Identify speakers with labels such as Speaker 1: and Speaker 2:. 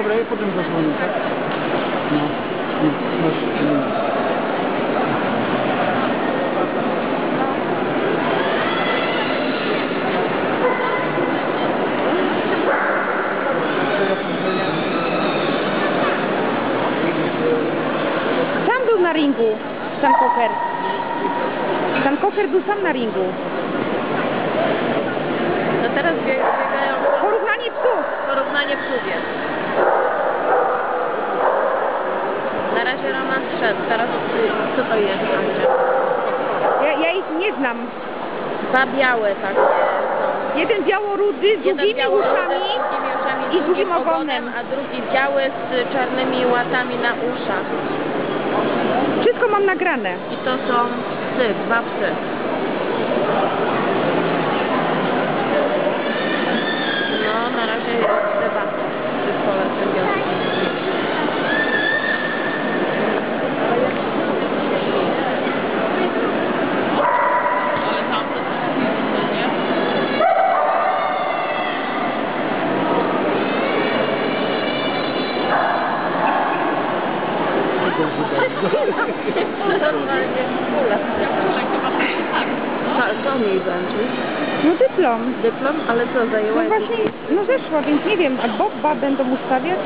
Speaker 1: dobra, ja potem zasłonię, tak? No, no, masz, no.
Speaker 2: Sam był na ringu, Stan Kocher. Stan Kocher był sam na ringu.
Speaker 3: No teraz bieg- biegają
Speaker 2: Porównanie psów.
Speaker 3: porównanie psów jest. Na razie Roman szedł, teraz co to jest?
Speaker 2: Ja, ja ich nie znam.
Speaker 3: Dwa białe takie są.
Speaker 2: Jeden białorudy z długimi uszami.
Speaker 3: z długimi uszami
Speaker 2: i z długim ogonem.
Speaker 3: a drugi biały z czarnymi łatami na uszach.
Speaker 2: Wszystko mam nagrane.
Speaker 3: I to są psy, dwa psy. No, na razie jest debata przy szkole sędziowskiej. Normalnie. Co, mi będzie?
Speaker 2: No dyplom.
Speaker 3: Dyplom? Ale co, zajęła
Speaker 2: No właśnie, no zeszła, więc nie wiem, a Boba będą ustawiać?